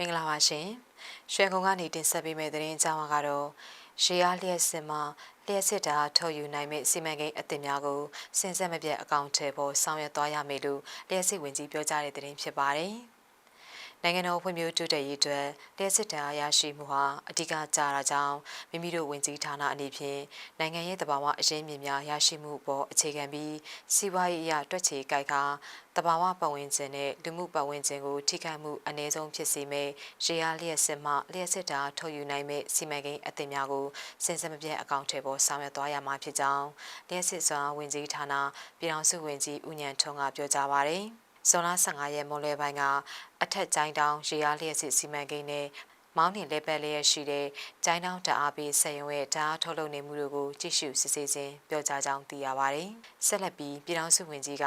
င်္ဂလာပါရှင်ရွှေကုန်းကနေတင်ဆက်ပေးမယ့်သတင်းအကြောင်းကတော့ရှေးအားလျှက်စစ်မှာလျှက်စစ်တာထုတ်ယူနိုင်မယ့်စီမံကိန်းအသစ်များကိုစဉ်ဆက်မပြတ်အကောင့်ထဲပေါ်ဆောင်ရွက်သွားရမယ်လို့လျှက်စစ်ဝင်ကြီးပြောကြားတဲ့သတင်းဖြစ်ပါတယ် နိုင်ငံတော်ဖွံ့ဖြိုးတိုးတက်ရေးအတွက်လျှက်စစ်တမ်းအရရှိမှုဟာအဓိကကြတာကြောင့်မိမိတို့ဝင်ကြီးဌာနအနေဖြင့်နိုင်ငံရေးတဘာဝအရေးမြင့်များရရှိမှုပေါ်အခြေခံပြီးစီးပွားရေးအရတွက်ချေကြိုက်ကတဘာဝပတ်ဝန်းကျင်နဲ့လူမှုပတ်ဝန်းကျင်ကိုထိခိုက်မှုအ ਨੇ ဆုံးဖြစ်စေမယ့်ရေအားလျှက်စစ်မှလျှက်စစ်တာထုတ်ယူနိုင်မယ့်စီမံကိန်းအသစ်များကိုစဉ်ဆက်မပြတ်အကောင့်ထဲပေါ်ဆောင်ရွက်သွားရမှာဖြစ်ကြောင်းလျှက်စစ်စွာဝင်ကြီးဌာနပြည်ထောင်စုဝင်ကြီးဦးညံထွန်းကပြောကြားပါရယ် ဇွန်လ15ရက်မွန်လွဲပိုင်းကအထက်ကျိုင်းတောင်ရေအားလျှက်စစ်စီမံကိန်းနဲ့မောင်းနှင်လက်ပတ်လျက်ရှိတဲ့ကျိုင်းတောင်တအားပေးဆက်ရုံရဲ့ဓာတ်ထုတ်လုပ်နေမှုတို့ကိုကြည့်ရှုစစ်ဆေးခြင်းပြောကြားကြောင်းသိရပါတယ်။ဆက်လက်ပြီးပြည်ထောင်စုဝင်ကြီးက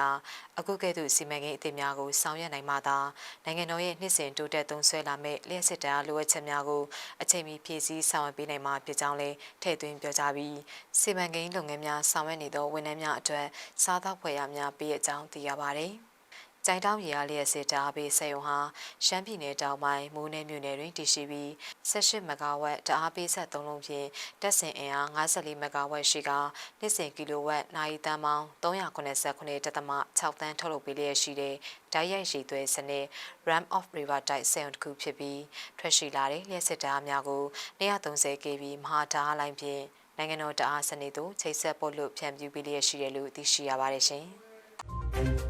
အခုကဲ့သို့စီမံကိန်းအသစ်များကိုဆောင်ရွက်နိုင်မှသာနိုင်ငံတော်ရဲ့နှစ်စဉ်တိုးတက်သုံးစွဲလာမဲ့လျှက်စစ်တအားလိုအပ်ချက်များကိုအချိန်မီဖြည့်ဆည်းဆောင်ရွက်ပေးနိုင်မှာဖြစ်ကြောင်းလည်းထည့်သွင်းပြောကြားပြီးစီမံကိန်းလုပ်ငန်းများဆောင်ရွက်နေသောဝန်ထမ်းများအတွက်စားသောက်ဖွယ်ရာများပေးအကြောင်းသိရပါတယ်။ ကြိုင်တောင်းရီရလျက်စစ်တာဘေးစေယုံဟာရှမ်းပြည်နယ်တောင်ပိုင်းမိုးနယ်မြို့နယ်တွင်တည်ရှိပြီး18မဂါဝက်တအားပေးဆက်3လုံးဖြင့်တက်စင်အင်အား54မဂါဝက်ရှိကနှစ်စဉ်ကီလိုဝက်နိုင်တန်းပေါင်း389.6တန်းထုတ်လုပ်ပေးလျက်ရှိတဲ့ဓာတ်ရိုက်ရှိသွဲစနစ် Ram of River တိုက်စေယုံတစ်ခုဖြစ်ပြီးထွက်ရှိလာတဲ့လျှက်စစ်တားများကို130 kV မဟာဓာတ်လိုင်းဖြင့်နိုင်ငံတော်တအားစနစ်သို့ချိတ်ဆက်ပို့လို့ဖြန့်ဖြူးပေးလျက်ရှိတယ်လို့သိရှိရပါတယ်ရှင်။